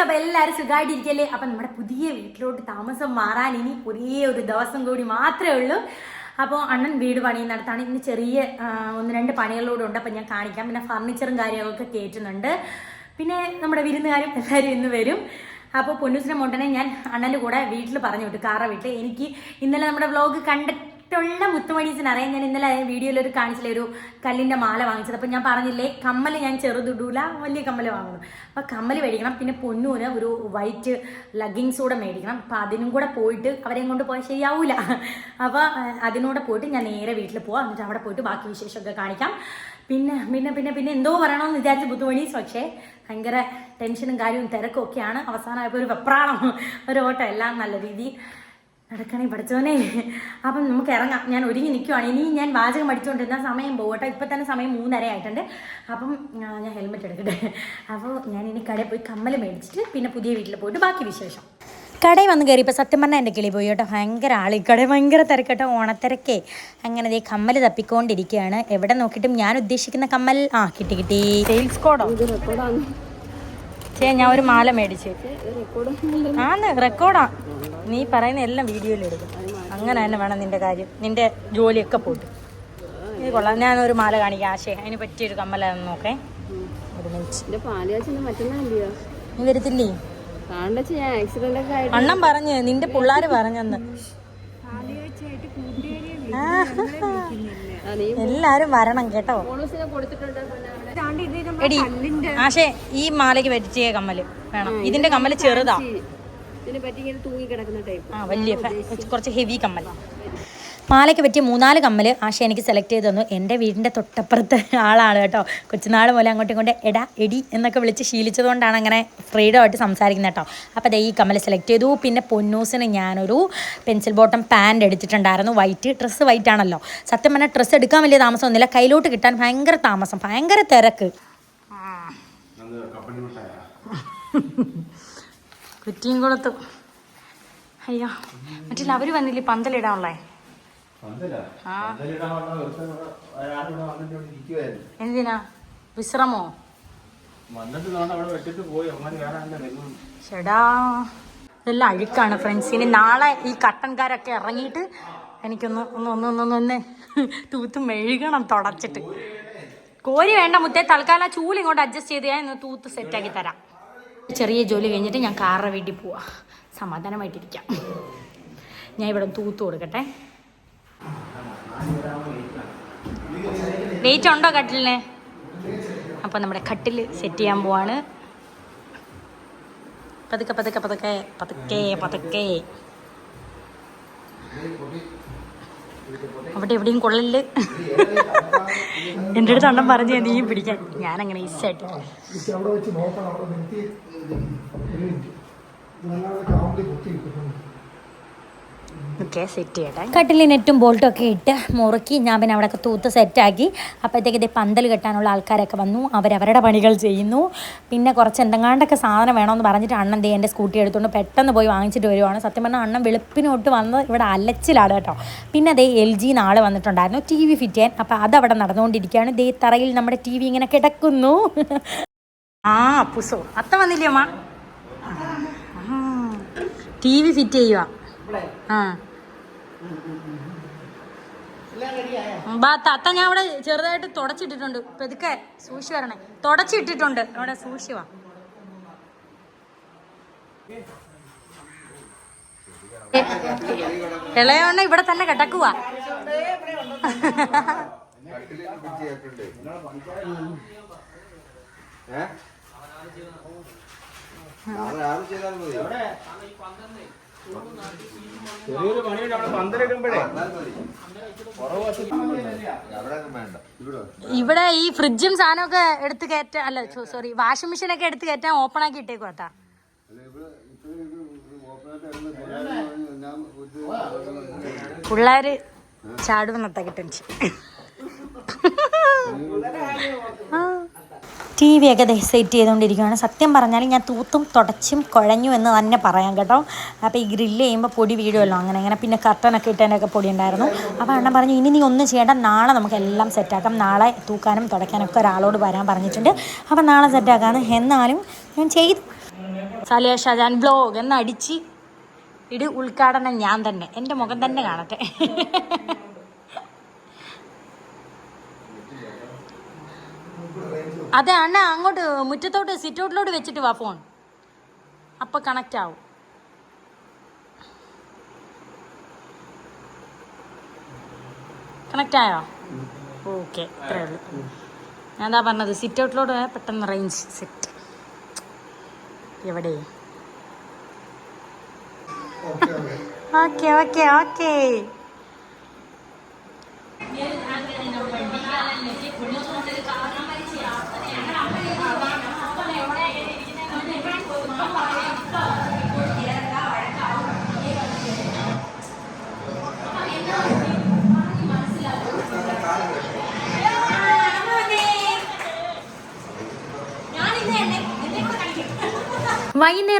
Guys അപ്പൊ എല്ലാവരും സുഖമായിട്ടിരിക്കല്ലേ അപ്പൊ നമ്മുടെ പുതിയ വീട്ടിലോട്ട് താമസം മാറാൻ ഇനി ഒരേ ഒരു ദിവസം കൂടി മാത്രമേ ഉള്ളൂ. അപ്പോൾ അണ്ണൻ വീട് പണിയുന്നിടത്താണ്. ഇന്ന് ചെറിയ ഒന്ന് രണ്ട് പണികളോടും ഉണ്ട്. അപ്പം ഞാൻ കാണിക്കാം. പിന്നെ ഫർണിച്ചറും കാര്യങ്ങളൊക്കെ കയറ്റുന്നുണ്ട് പിന്നെ നമ്മുടെ വിരുന്നുകാരും എല്ലാവരും ഇന്ന് വരും. അപ്പോൾ പൊന്നൂസിനെ മോട്ടനെ ഞാൻ അണ്ണന്റെ കൂടെ വീട്ടിൽ പറഞ്ഞു വിട്ടു. കാറ വിട്ട്. എനിക്ക് ഇന്നലെ നമ്മുടെ വ്ലോഗ് കണ്ടിട്ടുള്ള മുത്തുമണീസിന് അറിയാം ഞാൻ ഇന്നലെ വീഡിയോയിൽ ഒരു കാണിച്ചില്ല ഒരു കല്ലിന്റെ മാല വാങ്ങിച്ചത്. അപ്പം ഞാൻ പറഞ്ഞില്ലേ കമ്മൽ ഞാൻ ചെറുതിടൂല വലിയ കമ്മൽ വാങ്ങുന്നു. അപ്പം കമ്മൽ മേടിക്കണം പിന്നെ പൊന്നൂന് ഒരു വൈറ്റ് ലഗിങ്സ് കൂടെ മേടിക്കണം. അപ്പം അതിനും കൂടെ പോയിട്ട് അവരെയും കൊണ്ട് പോയാൽ ശരിയാവൂല. അപ്പോൾ അതിനൂടെ പോയിട്ട് ഞാൻ നേരെ വീട്ടിൽ പോവാം. എന്നിട്ട് അവിടെ പോയിട്ട് ബാക്കി വിശേഷമൊക്കെ കാണിക്കാം. പിന്നെ പിന്നെ പിന്നെ പിന്നെ എന്തോ പറയണമെന്ന് വിചാരിച്ച ബുദ്ധിമണീസ് പക്ഷേ ഭയങ്കര ടെൻഷനും കാര്യവും തിരക്കും ഒക്കെയാണ്. അവസാനമായപ്പോൾ ഒരു വെപ്രാളം ഒരു ഓട്ടം. എല്ലാം നല്ല രീതിയിൽ നടക്കണേ പഠിച്ചോനെ അപ്പം നമുക്ക് ഇറങ്ങാം. ഞാൻ ഒരുങ്ങി നിൽക്കുവാണ് ഇനി ഞാൻ വാചകം പഠിച്ചുകൊണ്ടിരുന്ന സമയം പോകട്ടെ കേട്ടോ ഇപ്പം തന്നെ സമയം മൂന്നര ആയിട്ടുണ്ട്. അപ്പം ഞാൻ ഹെൽമെറ്റ് എടുക്കട്ടെ. അപ്പോൾ ഞാൻ ഇനി കടയിൽ പോയി കമ്മൽ മേടിച്ചിട്ട് പിന്നെ പുതിയ വീട്ടിൽ പോയിട്ട് ബാക്കി വിശേഷം. കടയിൽ വന്ന് കയറിയപ്പോൾ സത്യം പറഞ്ഞാൽ എന്റെ കിളി പോയി കേട്ടോ. ഭയങ്കര ആളി. കടയിൽ ഭയങ്കര തിരക്കട്ടോ. ഓണത്തിരക്കേ. അങ്ങനെ ദേ കമ്മൽ തപ്പിക്കൊണ്ടിരിക്കുകയാണ്. എവിടെ നോക്കിയിട്ടും ഞാൻ ഉദ്ദേശിക്കുന്ന കമ്മൽ ആ കിട്ടി കിട്ടി. സെയിൽസ് കോഡോ ചേ ഞാൻ ഒരു മാല മേടിച്ച്. ആന്ന് റെക്കോർഡാ നീ പറയുന്ന എല്ലാം വീഡിയോയിൽ എടുക്കും. അങ്ങനെ തന്നെ വേണം നിന്റെ കാര്യം. നിന്റെ ജോലിയൊക്കെ പോട്ട്. ഇത് കൊള്ളാം. ഞാനൊരു മാല കാണിക്കാം ആശേ അതിന് പറ്റിയൊരു കമ്മലാന്ന് നോക്കേ. ഒരു മിനിറ്റ് നീ വരത്തില്ലേ? അണ്ണം പറഞ്ഞു നിന്റെ പിള്ളാര് പറഞ്ഞെന്ന്. എല്ലാരും വരണം കേട്ടോ. കൊടുത്തിട്ടുണ്ട്? എടി ആശേ ഈ മാലയ്ക്ക് പറ്റിയ കമ്മൽ വേണം. ഇതിന്റെ കമ്മൽ ചെറുതാ. ആ വലിയ കുറച്ച് ഹെവി കമ്മൽ മാലയ്ക്ക് പറ്റിയ മൂന്നാൽ കമ്മൽ ആശ എനിക്ക് സെലക്ട് ചെയ്ത് തന്നു. എന്റെ വീടിന്റെ തൊട്ടപ്പുറത്ത് ആളാണ് കേട്ടോ. കൊച്ചുനാൾ പോലെ അങ്ങോട്ടും ഇങ്ങോട്ട് എടാ എടി എന്നൊക്കെ വിളിച്ച് ശീലിച്ചതുകൊണ്ടാണ് അങ്ങനെ ഫ്രീഡം ആയിട്ട് സംസാരിക്കുന്നത് കേട്ടോ. അപ്പോൾ ദേ ഈ കമ്മൽ സെലക്ട് ചെയ്തു. പിന്നെ പൊന്നൂസിന് ഞാനൊരു പെൻസിൽ ബോട്ടം പാന്റ് എടുത്തിട്ടുണ്ടായിരുന്നു. വൈറ്റ് ഡ്രസ്സ് വൈറ്റ് ആണല്ലോ. സത്യം പറഞ്ഞാൽ ഡ്രസ്സ് എടുക്കാൻ വലിയ താമസമൊന്നുമില്ല കയ്യിലോട്ട് കിട്ടാൻ ഭയങ്കര താമസം ഭയങ്കര തിരക്ക്. കുറ്റിയും കൊടുത്തു അയ്യോ മറ്റില്ല അവർ വന്നില്ലേ പന്തലിടാനുള്ളേ. എന്തിനാ? വിശ്രമോ? ചേടാ. ഇതെല്ലാം അഴുക്കാണ് ഫ്രണ്ട്സ് ഇനി നാളെ ഈ കട്ടൻകാരൊക്കെ ഇറങ്ങിയിട്ട് എനിക്കൊന്ന് ഒന്ന് ഒന്ന് ഒന്ന് ഒന്ന് തൂത്ത് മെഴുകണം തുടച്ചിട്ട്. കോരി വേണ്ട മുത്തേ. തൽക്കാലം ആ ചൂൽ ഇങ്ങോട്ട് അഡ്ജസ്റ്റ് ചെയ്ത് ഞാൻ ഇന്ന് തൂത്ത് സെറ്റാക്കി തരാം. ചെറിയ ജോലി കഴിഞ്ഞിട്ട് ഞാൻ കാറിന്റെ വീട്ടിൽ പോവാം. സമാധാനമായിട്ടിരിക്കാം. ഞാൻ ഇവിടെ തൂത്ത് കൊടുക്കട്ടെ. വെയിറ്റ് ഉണ്ടോ കട്ടിലിന്? അപ്പോൾ നമ്മുടെ കട്ടിൽ സെറ്റ് ചെയ്യാൻ പോവാണ്. പതുക്കെ പതുക്കെ പതുക്കെ പതുക്കെ പതുക്കെ. അവിടെ എവിടെയും കൊള്ളൽ എന്റെ അടുത്ത് അണ്ണം പറഞ്ഞു നീയും പിടിക്കാൻ. ഞാനങ്ങനെ ഈസായിട്ട് അവിടെ വെച്ച് നോക്കണം അവിടെ നിർത്തി ഒരു മിനിറ്റ് നല്ലപോലെ കാമ്പി കുത്തി കിട്ടുന്നുണ്ട് ഓക്കെ സെറ്റ് ചെയ്യട്ടെ. കട്ടിലിൽ നെറ്റും ബോൾട്ടും ഒക്കെ ഇട്ട് മുറുക്കി ഞാൻ പിന്നെ അവിടെയൊക്കെ തൂത്ത് സെറ്റാക്കി അപ്പോഴത്തേക്ക് ഇതേ പന്തൽ കെട്ടാനുള്ള ആൾക്കാരൊക്കെ വന്നു. അവരവരുടെ പണികൾ ചെയ്യുന്നു. പിന്നെ കുറച്ച് എന്തെങ്ങാണ്ടൊക്കെ സാധനം വേണമെന്ന് പറഞ്ഞിട്ട് അണ്ണൻ ദേ എന്റെ സ്കൂട്ടി എടുത്തുകൊണ്ട് പെട്ടെന്ന് പോയി വാങ്ങിച്ചിട്ട് വരുവാണ്. സത്യം പറഞ്ഞാൽ അണ്ണൻ വെളുപ്പിനോട്ട് വന്ന് ഇവിടെ അലച്ചിലാണ് കേട്ടോ. പിന്നെ അതേ എൽ ജി നാളെ വന്നിട്ടുണ്ടായിരുന്നു. ടി വി ഫിറ്റ് ചെയ്യാൻ. അപ്പോൾ അതവിടെ നടന്നുകൊണ്ടിരിക്കുകയാണ്. ദേ തറയിൽ നമ്മുടെ ടി വി ഇങ്ങനെ കിടക്കുന്നു. ആ പുസോ. അത്ത വന്നില്ലേ അമ്മ? ടി വി ഫിറ്റ് ചെയ്യുക ആ. ബാ തത്ത ഞാൻ അവിടെ ചെറുതായിട്ട് തുടച്ചിട്ടിട്ടുണ്ട്. പെതുക്കെ സൂക്ഷി വരണേ. തുടച്ചിട്ടിട്ടുണ്ട്. അവിടെ സൂക്ഷി വാ. ഇളയോണ്ണ ഇവിടെ തന്നെ കിടക്കുവാ. ചെറിയൊരു പണിയുണ്ട്. അവിടെ പന്തലിടുമ്പോഴേ ഇവിടെ ഈ ഫ്രിഡ്ജും സാധനമൊക്കെ എടുത്ത് കയറ്റാൻ അല്ല സോറി വാഷിംഗ് മെഷീൻ ഒക്കെ എടുത്ത് കയറ്റാൻ ഓപ്പൺ ആക്കി ഇട്ടേക്കുവാ പിള്ളേര് ചാടുമെന്നത്ത ടെൻഷൻ ടി വി ഒക്കെ സെറ്റ് ചെയ്തുകൊണ്ടിരിക്കുകയാണ്. സത്യം പറഞ്ഞാൽ ഞാൻ തൂത്തും തുടച്ചും കുഴഞ്ഞു എന്ന് തന്നെ പറയാം കേട്ടോ. അപ്പോൾ ഈ ഗ്രില്ല് ചെയ്യുമ്പോൾ പൊടി വീഴുമല്ലോ അങ്ങനെ അങ്ങനെ. പിന്നെ കർട്ടനൊക്കെ ഇട്ടതിന്റെയൊക്കെ പൊടി ഉണ്ടായിരുന്നു. അപ്പോൾ അണ്ണൻ പറഞ്ഞു ഇനി നീ ഒന്നും ചെയ്യേണ്ട. നാളെ നമുക്ക് എല്ലാം സെറ്റാക്കാം നാളെ തൂക്കാനും തുടയ്ക്കാനൊക്കെ ഒരാളോട് വരാൻ പറഞ്ഞിട്ടുണ്ട്. അപ്പോൾ നാളെ സെറ്റാക്കാന്ന് എന്നാലും ഞാൻ ചെയ്തു. സലേ ഷാജാൻ ബ്ലോഗ് എന്നടിച്ച് ഇട്. ഉദ്ഘാടനം ഞാൻ തന്നെ. എന്റെ മുഖം തന്നെ കാണട്ടെ. അതെ അണ്ണ അങ്ങോട്ട് മുറ്റത്തോട്ട് സിറ്റൗട്ടിലോട്ട് വെച്ചിട്ട് വാ ഫോൺ. അപ്പൊ കണക്റ്റ് ആവും. കണക്റ്റ് ആയോ? ഓക്കെ ഇത്രേ ഉള്ളൂ. ഞാൻ എന്താ പറഞ്ഞത് സിറ്റ് ഔട്ടിലോട്ട് പോയാൽ പെട്ടെന്ന് റേഞ്ച് സെറ്റ് എവിടെ? ഓക്കെ ഓക്കെ ഓക്കെ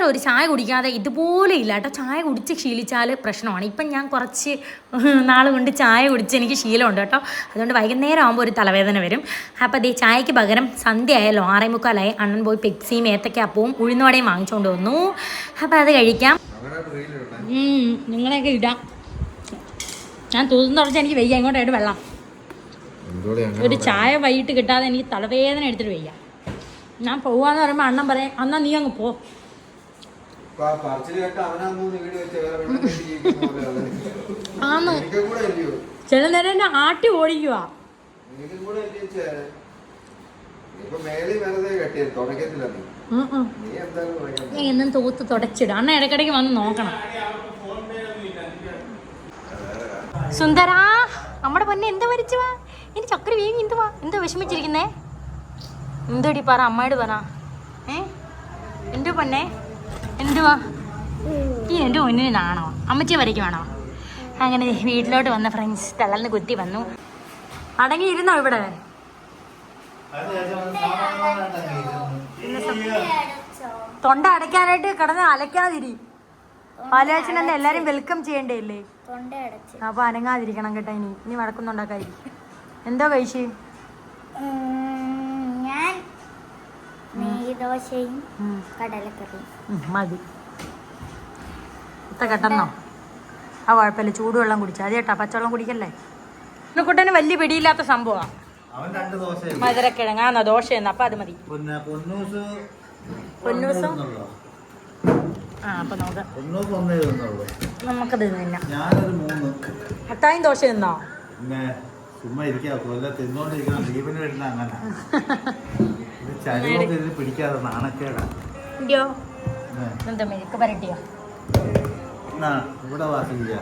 ഓക്കെ ഒരു ചായ കുടിക്കാതെ ഇതുപോലെ ഇല്ല കേട്ടോ. ചായ കുടിച്ച് ശീലിച്ചാൽ പ്രശ്നമാണ്. ഇപ്പം ഞാൻ കുറച്ച് നാൾ കൊണ്ട് ചായ കുടിച്ച് എനിക്ക് ശീലമുണ്ട് കേട്ടോ. അതുകൊണ്ട് വൈകുന്നേരം ആകുമ്പോൾ ഒരു തലവേദന വരും. അപ്പോൾ അതേ ചായക്ക് പകരം സന്ധ്യ ആയല്ലോ ആറേ മുക്കാലായി. അണ്ണൻ പോയി പെപ്സിയും ഏത്തക്ക അപ്പവും ഉഴുന്നുവടയും വാങ്ങിച്ചുകൊണ്ട് വന്നു. അപ്പോൾ അത് കഴിക്കാം. നിങ്ങളെയൊക്കെ ഇടാം. ഞാൻ തൂത്തും തുടച്ച് എനിക്ക് വെയ്യ. ഇങ്ങോട്ടായിട്ട് വെള്ളം. ഒരു ചായ വൈകിട്ട് കിട്ടാതെ എനിക്ക് തലവേദന എടുത്തിട്ട് വയ്യ. ഞാൻ പോവാന്ന് പറയുമ്പോൾ അണ്ണൻ പറയാം അന്നാ നീ അങ്ങ് പോ. പറച്ചിൽ കേട്ട അവനാന്ന് വീട് വെച്ച്. ആന്ന്. ചില നേരം എന്നെ ആട്ടി ഓടിക്കുക തുടക്കം ഞാൻ എന്നും തൂത്ത് തുടച്ചിടും. അണ്ണ ഇടയ്ക്കിടയ്ക്ക് വന്ന് നോക്കണം. സുന്ദരാ നമ്മുടെ പൊന്നെ എന്താ വരച്ചുവാ ഇനി ചക്കര വീങ്ങി എന്തുവാ എന്താ വിഷമിച്ചിരിക്കുന്നേ? എന്തോടി പറ അമ്മയോട് പറ. ഏ? എന്തോ പൊന്നെ? എന്തുവാ? ഈ എന്റെ ഒന്നിനാണോ നാണോ? അമ്മച്ചി വരയ്ക്ക് വേണോ? അങ്ങനെ വീട്ടിലോട്ട് വന്ന ഫ്രണ്ട്സ് തളർന്ന് കുത്തി വന്നു. അടങ്ങി ഇരുന്നോ ഇവിടെ? തൊണ്ട അടയ്ക്കാനായിട്ട് കിടന്ന് അലക്കാതിരി പാലാച്ചൻ എന്നെ എല്ലാരും വെൽക്കം ചെയ്യണ്ടേ ഇല്ലേ അപ്പൊ അനങ്ങാതിരിക്കണം കേട്ടോ ഇനി. ഇനി വഴക്കൊന്നുണ്ടാക്കാതിരി എന്തോ കഴിച്ച്? ഞാൻ കടലക്കറിയും. മതി. ഇത്ത കെട്ടെന്നോ? ആ കുഴപ്പമില്ല ചൂടുവെള്ളം കുടിച്ചാൽ അത് കേട്ടാ പച്ചവെള്ളം കുടിക്കല്ലേ? കുട്ടന് വലിയ പിടിയില്ലാത്ത സംഭവമാണ് മധുരക്കിഴങ്ങാന്നോ ദോശയെന്നോ അപ്പൊ അത് മതി. പിന്നെ പൊന്നൂസ്. ആ അപ്പൊ നമുക്കത് തിന്നാം. അത്തായും ദോശ തിന്നോ? ചുമ്മാ ഇരിക്കാ. കൊല്ല തിന്നോണ്ടിരിക്കണം. ജീവന് വരുന്ന അങ്ങനെ. പിടിക്കാതെ നാണക്കേടാ. പരട്ടിയോ? ഇവിടെ വാസില്ല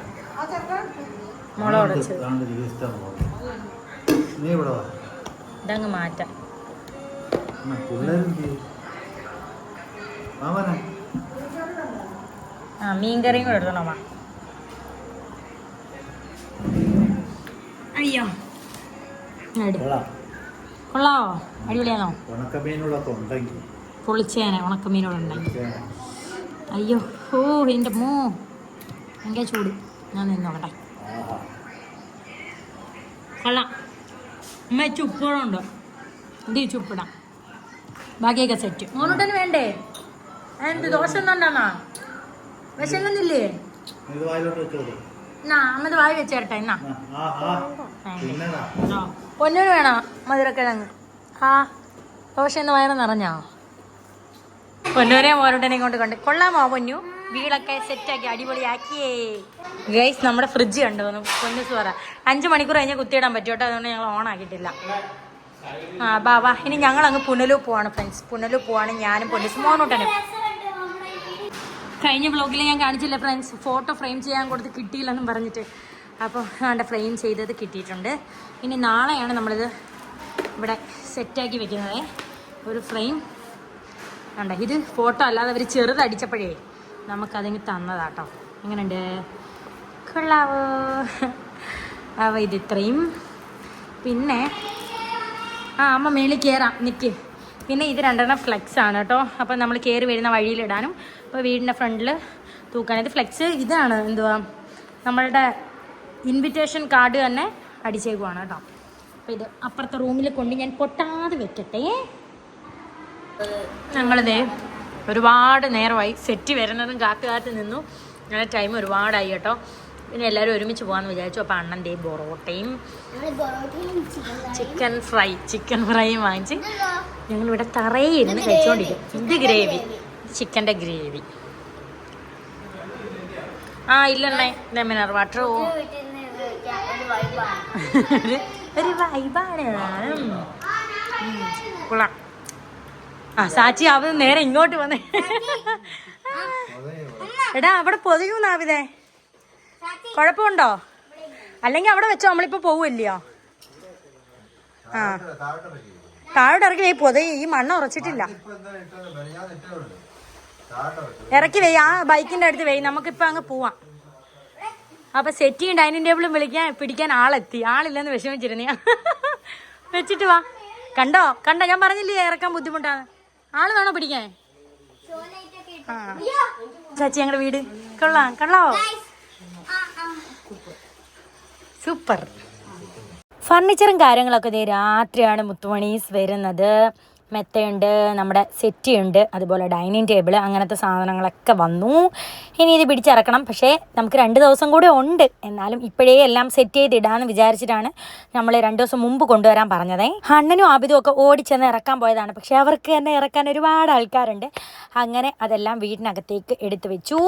നീ ഇവിടെ വാ. ഇതങ്ങ് മാറ്റാം. ആ മീൻകറിയും കൂടെ എടുത്തോണോ അയ്യോ. എടി. കൊള്ളാം കൊള്ളാവോ? അടിപൊളിയാണോ? ഉണക്കമീനുള്ളൊക്കെ ഉണ്ടെങ്കിൽ പൊളിച്ചേനെ ഉണക്കമീനോടുണ്ടായി അയ്യോ ഓ എന്റെ മോ. ഭയങ്കര ചൂട്. ഞാൻ നിന്നോട്ടെ കൊള്ളാം. അമ്മ ചുപ്പുകളുണ്ടോ ഇത് ഇച്ച ബാക്കിയൊക്കെ സെറ്റ് മോനോട്ടന് വേണ്ടേ? എന്ത് ദോശ തന്നെ വിശങ്ങുന്നില്ലേ എന്നാ അമ്മത് വായി വെച്ചേരട്ടെ എന്നാ. പൊന്നൂര് വേണോ? മധുരക്കിഴങ്ങ് ആ ദോശ എന്ന് വയറ് നിറഞ്ഞോ? പൊന്നൂരെ മോരോട്ടനെ കൊണ്ട് കണ്ട് കൊള്ളാമോ പൊന്നു? വീടൊക്കെ സെറ്റാക്കി അടിപൊളിയാക്കിയേ. ഗൈസ് നമ്മുടെ ഫ്രിഡ്ജ് കണ്ടോന്നു പൊന്നു പറ. അഞ്ച് മണിക്കൂർ കഴിഞ്ഞാൽ കുത്തിയിടാൻ പറ്റും അതുകൊണ്ട് ഞങ്ങൾ ഓൺ ആക്കിയിട്ടില്ല. ആ ബാബാ ബാ. ഇനി ഞങ്ങൾ അങ്ങ് പുനലു പോവാണ് ഫ്രണ്ട്സ്. പുനലു പോവാണ് ഞാനും പൊന്നു മോനോട്ടനും കഴിഞ്ഞ വ്ളോഗിൽ ഞാൻ കാണിച്ചില്ല ഫ്രണ്ട്സ് ഫോട്ടോ ഫ്രെയിം ചെയ്യാൻ കൊടുത്ത് കിട്ടിയില്ലെന്നും പറഞ്ഞിട്ട്. അപ്പോൾ അവന്റെ ഫ്രെയിം ചെയ്തത് കിട്ടിയിട്ടുണ്ട്. ഇനി നാളെയാണ് നമ്മളിത് ഇവിടെ സെറ്റാക്കി വെക്കുന്നത്. ഒരു ഫ്രെയിം ഉണ്ട് ഇത് ഫോട്ടോ അല്ലാതെ അവർ ചെറുതടിച്ചപ്പോഴേ നമുക്കതിങ്ങ് തന്നതാട്ടോ. എങ്ങനെയുണ്ട്? കൊള്ളാവോ? അപ്പോൾ ഇത് ഇത്രയും. പിന്നെ ആ അമ്മ മേളിൽ കയറാം നിൽക്ക് പിന്നെ ഇത് രണ്ടെണ്ണം ഫ്ലെക്സ് ആണ് കേട്ടോ. അപ്പം നമ്മൾ കയറി വരുന്ന വഴിയിലിടാനും അപ്പോൾ വീടിന്റെ ഫ്രണ്ടിൽ തൂക്കാൻ. ഇത് ഫ്ലെക്സ് ഇതാണ് എന്തുവാ? നമ്മളുടെ ഇൻവിറ്റേഷൻ കാർഡ് തന്നെ അടിച്ചേക്കുവാണ് കേട്ടോ. അപ്പോൾ ഇത് അപ്പുറത്തെ റൂമിൽ കൊണ്ട് ഞാൻ പൊട്ടാതെ വെക്കട്ടെ. ഞങ്ങളിതേ ഒരുപാട് നേരമായി സെറ്റ് വരുന്നതും കാത്തു കാത്ത് നിന്നു. അങ്ങനെ ടൈം ഒരുപാടായി കേട്ടോ. പിന്നെ എല്ലാവരും ഒരുമിച്ച് പോകാമെന്ന് വിചാരിച്ചു. അപ്പോൾ അണ്ണന്റെ ചിക്കൻ ചിക്കൻ ഫ്രൈ ചിക്കൻ ഫ്രൈയും വാങ്ങിച്ച് ഞങ്ങളിവിടെ തറയിൽ ഇരുന്ന് കഴിച്ചുകൊണ്ടിരിക്കും ഇത് ഗ്രേവി? ചിക്കന്റെ ഗ്രേവി. ആ ഇല്ലണ്ണേ ലെമിനർ വാട്ടർ. ഒരു വൈബാണ്. ആ സാച്ചി അവ നേരെ ഇങ്ങോട്ട് വന്നേ. എടാ അവിടെ പൊതിയൂന്നാവിതേ കുഴപ്പമുണ്ടോ? അല്ലെങ്കിൽ അവിടെ വെച്ചോ നമ്മളിപ്പോ പോവില്ലയോ ആ. താഴോട്ട് ഇറങ്ങി വേ ഈ മണ്ണ് ഉറച്ചിട്ടില്ല. ഇറക്കി വെയ് ആ ബൈക്കിന്റെ അടുത്ത് വേ നമുക്കിപ്പോ അങ്ങ് പോവാം. അപ്പൊ സെറ്റിയും ഡൈനിങ് ടേബിളും വിളിക്കാൻ പിടിക്കാൻ ആളെത്തി. ആളില്ലെന്ന് വിഷമിച്ചിരുന്ന. വെച്ചിട്ട് വാ. കണ്ടോ? കണ്ടോ? ഞാൻ പറഞ്ഞില്ലേ ഇറക്കാൻ ബുദ്ധിമുട്ടാണ് ആൾ വേണോ പിടിക്കാൻ? ചാച്ചി ഞങ്ങളുടെ വീട്. കൊള്ളാം. കൊള്ളാവോ? സൂപ്പർ. ഫർണിച്ചറും കാര്യങ്ങളൊക്കെ രാത്രിയാണ് മുത്തുമണീസ് വരുന്നത്. മെത്തയുണ്ട് നമ്മുടെ സെറ്റിയുണ്ട് അതുപോലെ ഡൈനിങ് ടേബിൾ അങ്ങനത്തെ സാധനങ്ങളൊക്കെ വന്നു. ഇനി ഇത് പിടിച്ചിറക്കണം. പക്ഷേ നമുക്ക് രണ്ട് ദിവസം കൂടെ ഉണ്ട്. എന്നാലും ഇപ്പോഴേ എല്ലാം സെറ്റ് ചെയ്തിടാമെന്ന് വിചാരിച്ചിട്ടാണ് നമ്മൾ രണ്ട് ദിവസം മുമ്പ് കൊണ്ടുവരാൻ പറഞ്ഞതേ. അണ്ണനും ആബിദും ഒക്കെ ഓടിച്ചെന്ന് ഇറക്കാൻ പോയതാണ്. പക്ഷേ അവർക്ക് തന്നെ ഇറക്കാൻ ഒരുപാട് ആൾക്കാരുണ്ട്. അങ്ങനെ അതെല്ലാം വീടിനകത്തേക്ക് എടുത്തു വെച്ചു.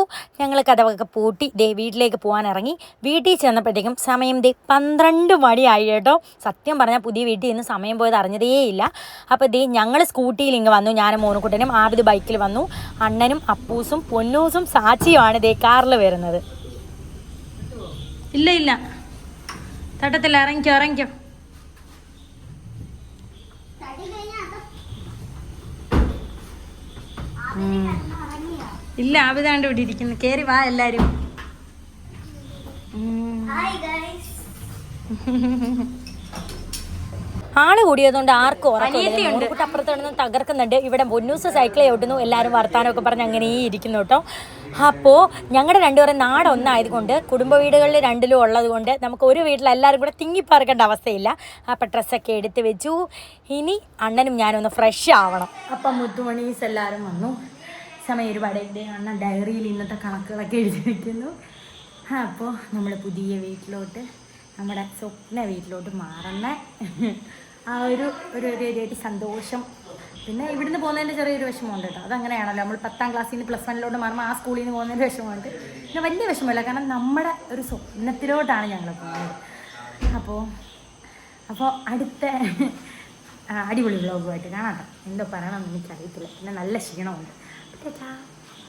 ഞങ്ങൾ കഥവൊക്കെ പൂട്ടി ദേ വീട്ടിലേക്ക് പോകാൻ ഇറങ്ങി. വീട്ടിൽ ചെന്നപ്പോഴത്തേക്കും സമയം ദേ പന്ത്രണ്ട് മണിയായി കേട്ടോ. സത്യം പറഞ്ഞാൽ പുതിയ വീട്ടിൽ നിന്ന് സമയം പോയത് അറിഞ്ഞതേയില്ല. അപ്പോൾ ദേ ഞങ്ങൾ സ്കൂട്ടിയിൽ ഇങ്ങ് വന്നു. ഞാൻ മോനുക്കുട്ടനും ആബിദ് ബൈക്കിൽ വന്നു. അണ്ണനും അപ്പൂസും പൊന്നൂസും സാച്ചിയുമാണ് ഇതേ കാറിൽ വരുന്നത്. ഇല്ല ഇല്ല. തട്ടത്തില്ല ഇറങ്ങിക്കോ ഇറങ്ങിക്കോ. ഇല്ല ആവിതാണ്ട് ഇവിടെ ഇരിക്കുന്നു. കേറി വാ എല്ലാരും. ഹായ് ഗൈസ് ആൾ കൂടിയതുകൊണ്ട് ആർക്കും ഉറക്കമില്ല അപ്പുറത്ത് നിന്ന് തകർക്കുന്നുണ്ട്. ഇവിടെ പൊന്നൂസ് സൈക്കിൾ ഓട്ടുന്നു എല്ലാവരും വർത്താനമൊക്കെ പറഞ്ഞ് അങ്ങനെ ഇരിക്കുന്നു കേട്ടോ. അപ്പോൾ ഞങ്ങളുടെ രണ്ടുപേരും നാട് ഒന്നായതുകൊണ്ട് കുടുംബ വീടുകളിൽ രണ്ടിലും ഉള്ളതുകൊണ്ട് നമുക്ക് ഒരു വീട്ടിൽ എല്ലാവരും കൂടെ തിങ്ങിപ്പറക്കേണ്ട അവസ്ഥയില്ല. അപ്പം ഡ്രസ്സൊക്കെ എടുത്ത് വെച്ചു. ഇനി അണ്ണനും ഞാനൊന്ന് ഫ്രഷ് ആവണം. അപ്പം മുത്തുമണീസ് എല്ലാവരും വന്നു. സമയം ഒരുപാട് അണ്ണൻ ഡയറിയിൽ ഇന്നത്തെ കണക്കുകളൊക്കെ എഴുതി വയ്ക്കുന്നു അപ്പോൾ നമ്മുടെ പുതിയ വീട്ടിലോട്ട് നമ്മുടെ സ്വപ്ന വീട്ടിലോട്ട് മാറുന്ന ആ ഒരു ഒരു ഒരു സന്തോഷം. പിന്നെ ഇവിടുന്ന് പോകുന്നതിന്റെ ചെറിയൊരു വിഷമമുണ്ട് കേട്ടോ. അതങ്ങനെയാണല്ലോ. നമ്മൾ പത്താം ക്ലാസ്സിൽ നിന്ന് പ്ലസ് വണ്ണിലോട്ട് മാറുമ്പോൾ ആ സ്കൂളിൽ നിന്ന് പോകുന്നതിന്റെ വിഷമമുണ്ട്. പിന്നെ വലിയ വിഷമമില്ല. കാരണം നമ്മുടെ ഒരു സ്വപ്നത്തിലോട്ടാണ് ഞങ്ങൾ പോകുന്നത്. അപ്പോൾ അപ്പോൾ അടുത്ത അടിപൊളി ബ്ലോഗുമായിട്ട് കാണാം കേട്ടോ. എന്തോ പറയണമെന്ന് എനിക്കറിയത്തില്ല. പിന്നെ നല്ല ക്ഷീണമുണ്ട്. അപ്പോൾ.